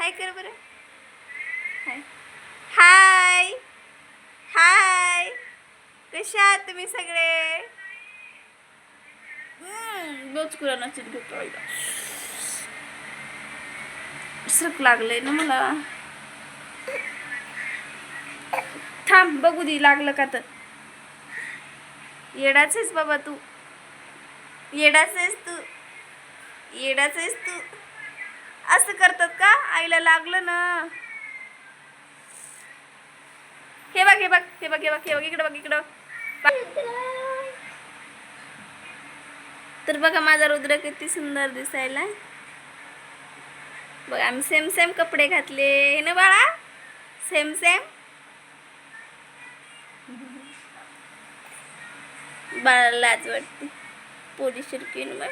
हाय कर बरं हाय हाय हाय आहात तुम्ही सगळे? बोचकुरा नचित घेतो सरक लागलंय ना मला. थांब बघू दे लागलं का तर. येडाच आहेस बाबा तू. येडाच आहेस तू. येडाच आहेस तू. असं करतात का? आईला लागलं ना. हे बघ हे बघ हे बघ हे बघ हे बघ इकडं बघ इकडं तर बघा माझा रुद्र किती सुंदर दिसायला बघ आम्ही सेम सेम कपडे घातले. हे ना बाळा? सेम सेम बाळाला लाज वाटते. पोलीस शिरकीन बघ